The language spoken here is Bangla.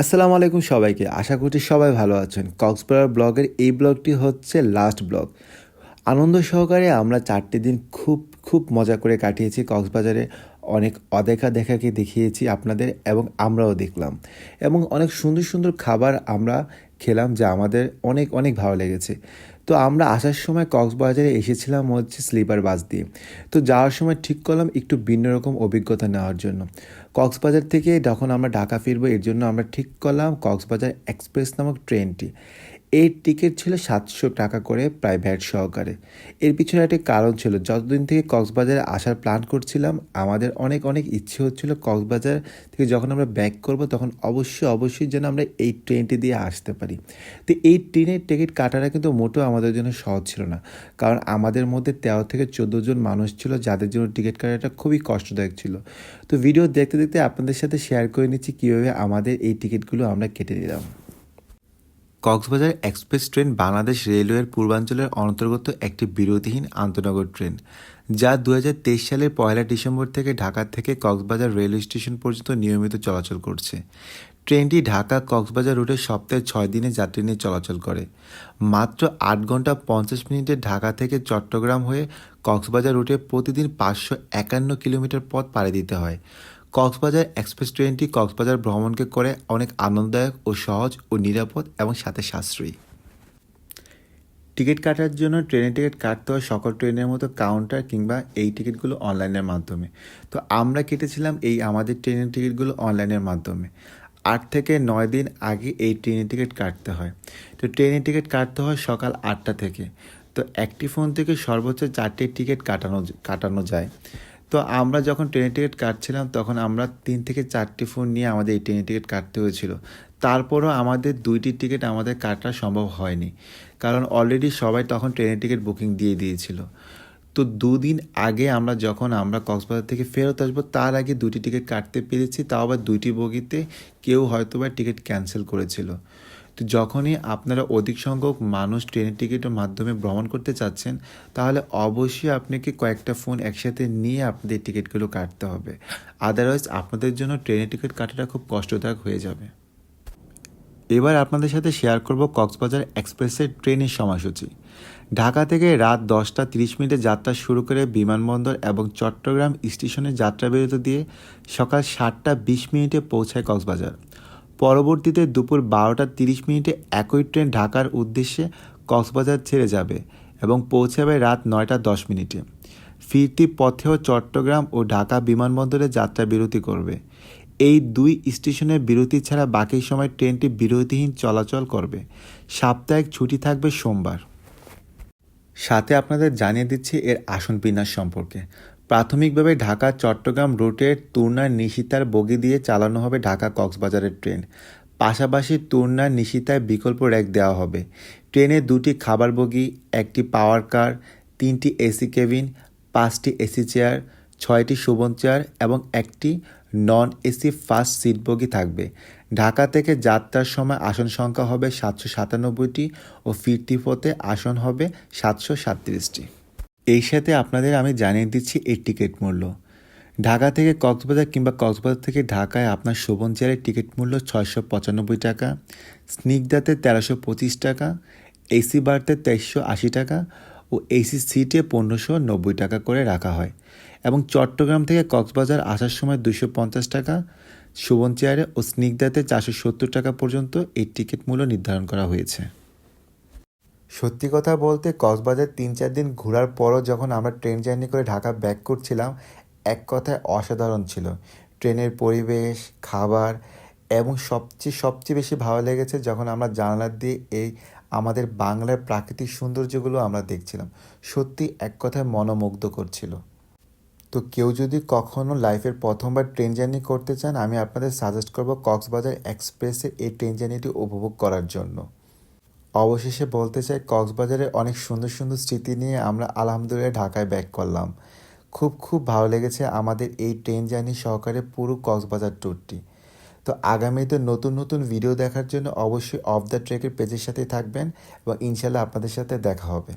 আসসালামু আলাইকুম সবাইকে। আশা করছি সবাই ভালো আছেন। কক্সবাজার ব্লগের এই ব্লগটি হচ্ছে লাস্ট ব্লগ। আনন্দ সহকারে আমরা চারটি দিন খুব খুব মজা করে কাটিয়েছি। কক্সবাজারে অনেক অদেখা দেখাকে দেখিয়েছি আপনাদের এবং আমরাও দেখলাম। এবং অনেক সুন্দর সুন্দর খাবার আমরা খেলাম যা আমাদের অনেক অনেক ভালো লেগেছে। তো আমরা আসার সময় কক্সবাজারে এসেছিলাম হচ্ছে স্লিপার বাস দিয়ে। তো যাওয়ার সময় ঠিক করলাম একটু ভিন্ন রকম অভিজ্ঞতা নেওয়ার জন্য। কক্সবাজার থেকে যখন আমরা ঢাকা ফিরবো এর জন্য আমরা ঠিক করলাম কক্সবাজার এক্সপ্রেস নামক ট্রেনটি। এর টিকিট ছিল সাতশো টাকা করে প্রায় ভ্যাট সহকারে। এর পিছনে একটি কারণ ছিল, যতদিন থেকে কক্সবাজারে আসার প্ল্যান করছিলাম, আমাদের অনেক অনেক ইচ্ছে হচ্ছিল কক্সবাজার থেকে যখন আমরা ব্যাক করব, তখন অবশ্যই অবশ্যই যেন আমরা এই ট্রেনটি দিয়ে আসতে পারি। তো এই ট্রেনের টিকিট কাটাটা কিন্তু মোটেও আমাদের জন্য সহজ ছিল না। কারণ আমাদের মধ্যে তেরো থেকে চোদ্দ জন মানুষ ছিল, যাদের জন্য টিকিট কাটাটা খুবই কষ্টদায়ক ছিল। তো ভিডিও দেখতে দেখতে আপনাদের সাথে শেয়ার করে নিচ্ছি কীভাবে আমাদের এই টিকিটগুলো আমরা কেটে নিলাম। কক্সবাজার এক্সপ্রেস ট্রেন বাংলাদেশ রেলওয়ের পূর্বাঞ্চলের অন্তর্গত একটি বিরতিহীন আন্তনগর ট্রেন, যা দু হাজার তেইশ সালের পয়লা ডিসেম্বর থেকে ঢাকা থেকে কক্সবাজার রেলওয়ে স্টেশন পর্যন্ত নিয়মিত চলাচল করছে। ট্রেনটি ঢাকা কক্সবাজার রুটে সপ্তাহে ছয় দিনে যাত্রী নিয়ে চলাচল করে। মাত্র আট ঘণ্টা পঞ্চাশ মিনিটে ঢাকা থেকে চট্টগ্রাম হয়ে কক্সবাজার রুটে প্রতিদিন পাঁচশো একান্ন কিলোমিটার পথ পাড়ি দিতে হয়। কক্সবাজার এক্সপ্রেস ট্রেনটি কক্সবাজার ভ্রমণকে করে অনেক আনন্দদায়ক ও সহজ ও নিরাপদ এবং সাথে সাশ্রয়ী। টিকিট কাটার জন্য ট্রেনের টিকিট কাটতে হয় সকল ট্রেনের মতো কাউন্টার কিংবা এই টিকিটগুলো অনলাইনের মাধ্যমে। তো আমরা কেটেছিলাম এই আমাদের ট্রেনের টিকিটগুলো অনলাইনের মাধ্যমে। আট থেকে নয় দিন আগে এই ট্রেনের টিকিট কাটতে হয়। তো ট্রেনের টিকিট কাটতে হয় সকাল আটটা থেকে। তো একটি ফোন থেকে সর্বোচ্চ চারটি টিকিট কাটানো কাটানো যায়। তো আমরা যখন ট্রেনের টিকিট কাটছিলাম, তখন আমরা তিন থেকে চারটি ফোন নিয়ে আমাদের এই ট্রেনের টিকিট কাটতে হয়েছিল। তারপরও আমাদের দুইটি টিকিট আমাদের কাটা সম্ভব হয়নি। কারণ অলরেডি সবাই তখন ট্রেনের টিকিট বুকিং দিয়ে দিয়েছিল। তো দুদিন আগে আমরা যখন আমরা কক্সবাজার থেকে ফেরত আসব, তার আগে দুটি টিকিট কাটতে পেরেছি, তাও আবার দুইটি বগিতে কেউ হয়তো বা টিকিট ক্যান্সেল করেছিল। তো যখনই আপনারা অধিক সংখ্যক মানুষ ট্রেনের টিকিটের মাধ্যমে ভ্রমণ করতে চাচ্ছেন, তাহলে অবশ্যই আপনাকে কয়েকটা ফোন একসাথে নিয়ে আপনাদের টিকিটগুলো কাটতে হবে। আদারওয়াইজ আপনাদের জন্য ট্রেনের টিকিট কাটাটা খুব কষ্টদায়ক হয়ে যাবে। এবার আপনাদের সাথে শেয়ার করব কক্সবাজার এক্সপ্রেসের ট্রেনের সময়সূচি। ঢাকা থেকে রাত দশটা তিরিশ মিনিটে যাত্রা শুরু করে বিমানবন্দর এবং চট্টগ্রাম স্টেশনে যাত্রা বিরতি দিয়ে সকাল সাতটা বিশ মিনিটে পৌঁছায় কক্সবাজার। পরবর্তীতে দুপুর বারোটা তিরিশ মিনিটে একই ট্রেন ঢাকার উদ্দেশ্যে কক্সবাজার ছেড়ে যাবে এবং পৌঁছাবে রাত নয়টা দশ মিনিটে। ফিরতি পথেও চট্টগ্রাম ও ঢাকা বিমানবন্দরে যাত্রা বিরতি করবে। এই দুই স্টেশনে বিরতি ছাড়া বাকি সময় ট্রেনটি বিরতিহীন চলাচল করবে। সাপ্তাহিক ছুটি থাকবে সোমবার। সাথে আপনাদের জানিয়ে দিচ্ছি এর আসন বিন্যাস সম্পর্কে। প্রাথমিকভাবে ঢাকা, চট্টগ্রাম রুটে তুর্নার নিশিতার বগি দিয়ে চালানো হবে ঢাকা কক্সবাজারের ট্রেন। পাশাপাশি তুর্নার নিশিতায় বিকল্প র্যাক দেওয়া হবে। ট্রেনে দুটি খাবার বগি, একটি পাওয়ার কার, তিনটি এসি কেবিন, পাঁচটি এসি চেয়ার, ছয়টি শোভন চেয়ার এবং একটি নন এসি ফার্স্ট সিট বগি থাকবে। ঢাকা থেকে যাত্রার সময় আসন সংখ্যা হবে সাতশো সাতানব্বইটি ও ফিরতি পথে আসন হবে সাতশো সাতত্রিশটি। এই সাথে আপনাদের আমি জানিয়ে দিচ্ছি এর টিকিট মূল্য। ঢাকা থেকে কক্সবাজার কিংবা কক্সবাজার থেকে ঢাকায় আপনার শোভন চেয়ারের টিকিট মূল্য ছয়শো পঁচানব্বই টাকা, স্নিগ্ধাতে তেরোশো পঁচিশ টাকা, এসি বার্থে তেইশশো আশি টাকা ও এসি সিটে পনেরোশো নব্বই টাকা করে রাখা হয় এবং চট্টগ্রাম থেকে কক্সবাজার আসার সময় দুশো পঞ্চাশ টাকা, শোভন চেয়ারে ও স্নিগ্ধাতে চারশো সত্তর টাকা পর্যন্ত এই টিকিট মূল্য নির্ধারণ করা হয়েছে। সত্যি কথা বলতে কক্সবাজার তিন চার দিন ঘোরার পরও যখন আমরা ট্রেন জার্নি করে ঢাকা ব্যাক করছিলাম, এক কথায় অসাধারণ ছিল। ট্রেনের পরিবেশ, খাবার এবং সবচেয়ে সবচেয়ে বেশি ভালো লেগেছে যখন আমরা জানালার দিয়ে এই আমাদের বাংলার প্রাকৃতিক সৌন্দর্যগুলো আমরা দেখছিলাম। সত্যি এক কথায় মনোমুগ্ধ করছিল তো কেউ যদি কখনো লাইফের প্রথমবার ট্রেন জার্নি করতে চান, আমি আপনাদের সাজেস্ট করব কক্সবাজার এক্সপ্রেসের এই ট্রেন জার্নিটি উপভোগ করার জন্য। অবশেষে বলতে চাই, কক্সবাজারে অনেক সুন্দর সুন্দর স্মৃতি নিয়ে আমরা আলহামদুলিল্লাহ ঢাকায় ব্যাক করলাম। খুব খুব ভালো লেগেছে আমাদের এই ট্রেন জার্নি সহকারে পুরো কক্সবাজার ট্যুরটি তো আগামীতে নতুন নতুন ভিডিও দেখার জন্য অবশ্যই অফ দ্য ট্রেকের পেজের সাথেই থাকবেন এবং ইনশাল্লাহ আপনাদের সাথে দেখা হবে।